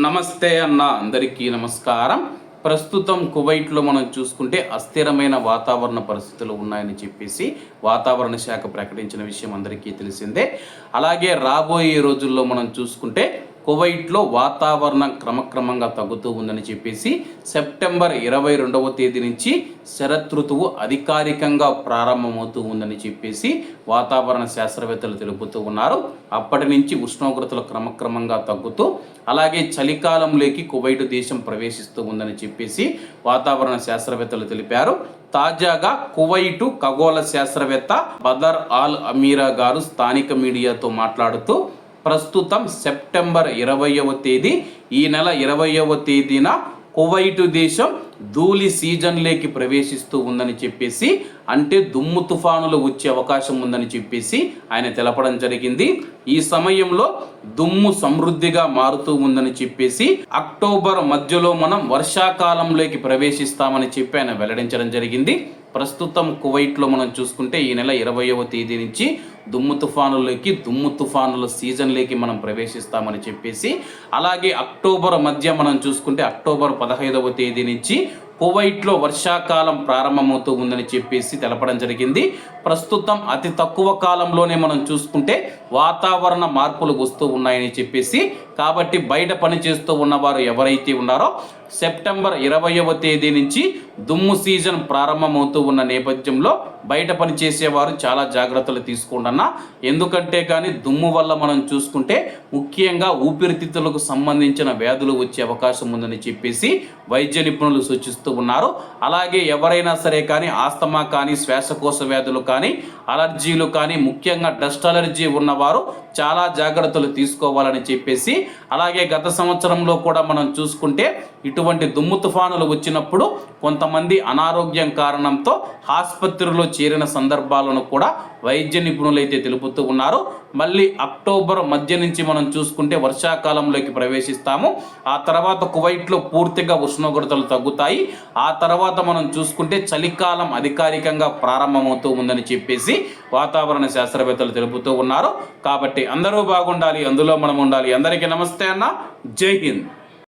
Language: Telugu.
నమస్తే అన్న అందరికీ నమస్కారం. ప్రస్తుతం కువైట్లో మనం చూసుకుంటే అస్థిరమైన వాతావరణ పరిస్థితులు ఉన్నాయని చెప్పేసి వాతావరణ శాఖ ప్రకటించిన విషయం అందరికీ తెలిసిందే. అలాగే రాబోయే రోజుల్లో మనం చూసుకుంటే కువైట్లో వాతావరణం క్రమక్రమంగా తగ్గుతూ ఉందని చెప్పేసి సెప్టెంబర్ ఇరవై రెండవ తేదీ నుంచి శరదృతువు అధికారికంగా ప్రారంభమవుతూ ఉందని చెప్పేసి వాతావరణ శాస్త్రవేత్తలు తెలుపుతూ ఉన్నారు. అప్పటి నుంచి ఉష్ణోగ్రతలు క్రమక్రమంగా తగ్గుతూ అలాగే చలికాలంలోకి కువైట్ దేశం ప్రవేశిస్తూ ఉందని చెప్పేసి వాతావరణ శాస్త్రవేత్తలు తెలిపారు. తాజాగా కువైటు ఖగోళ శాస్త్రవేత్త బదర్ ఆల్ అమీరా గారు స్థానిక మీడియాతో మాట్లాడుతూ ప్రస్తుతం సెప్టెంబర్ ఇరవయవ తేదీ. ఈ నెల ఇరవయవ తేదీన కువైటు దేశం ధూళి సీజన్లోకి ప్రవేశిస్తూ ఉందని చెప్పేసి అంటే దుమ్ము తుఫానులు వచ్చే అవకాశం ఉందని చెప్పేసి ఆయన తెలపడం జరిగింది. ఈ సమయంలో దుమ్ము సమృద్ధిగా మారుతూ ఉందని చెప్పేసి అక్టోబర్ మధ్యలో మనం వర్షాకాలంలోకి ప్రవేశిస్తామని చెప్పి ఆయన వెల్లడించడం జరిగింది. ప్రస్తుతం కువైట్లో మనం చూసుకుంటే ఈ నెల ఇరవయవ తేదీ నుంచి దుమ్ము తుఫానులకి దుమ్ము తుఫానుల సీజన్లోకి మనం ప్రవేశిస్తామని చెప్పేసి అలాగే అక్టోబర్ మధ్య మనం చూసుకుంటే అక్టోబర్ పదహైదవ తేదీ నుంచి కువైట్లో వర్షాకాలం ప్రారంభమవుతూ ఉందని చెప్పేసి తెలపడం జరిగింది. ప్రస్తుతం అతి తక్కువ కాలంలోనే మనం చూసుకుంటే వాతావరణ మార్పులు వస్తూ ఉన్నాయని చెప్పేసి కాబట్టి బయట పని చేస్తూ ఉన్నవారు ఎవరైతే ఉన్నారో సెప్టెంబర్ ఇరవయవ తేదీ నుంచి దుమ్ము సీజన్ ప్రారంభమవుతూ ఉన్న నేపథ్యంలో బయట పని చేసేవారు చాలా జాగ్రత్తలు తీసుకోండి ఎందుకంటే కానీ దుమ్ము వల్ల మనం చూసుకుంటే ముఖ్యంగా ఊపిరితిత్తులకు సంబంధించిన వ్యాధులు వచ్చే అవకాశం ఉందని చెప్పేసి వైద్య నిపుణులు సూచిస్తూ ఉన్నారు. అలాగే ఎవరైనా సరే కానీ ఆస్తమా కానీ శ్వాసకోశ వ్యాధులు కానీ అలర్జీలు కానీ ముఖ్యంగా డస్ట్ అలర్జీ ఉన్నవారు చాలా జాగ్రత్తలు తీసుకోవాలని చెప్పేసి అలాగే గత సంవత్సరంలో కూడా మనం చూసుకుంటే ఇటువంటి దుమ్ము తుఫానులు వచ్చినప్పుడు కొంతమంది అనారోగ్యం కారణంతో ఆసుపత్రిలో చేరిన సందర్భాలను కూడా వైద్య నిపుణులు అయితే తెలుపుతూ ఉన్నారు. మళ్ళీ అక్టోబర్ మధ్య నుంచి మనం చూసుకుంటే వర్షాకాలంలోకి ప్రవేశిస్తాము. ఆ తర్వాత కువైట్లో పూర్తిగా ఉష్ణోగ్రతలు తగ్గుతాయి. ఆ తర్వాత మనం చూసుకుంటే చలికాలం అధికారికంగా ప్రారంభమవుతూ ఉందని చెప్పేసి వాతావరణ శాస్త్రవేత్తలు తెలుపుతూ ఉన్నారు. కాబట్టి అందరూ బాగుండాలి అందులో మనం ఉండాలి. అందరికీ నమస్తే అన్న. జై హింద్.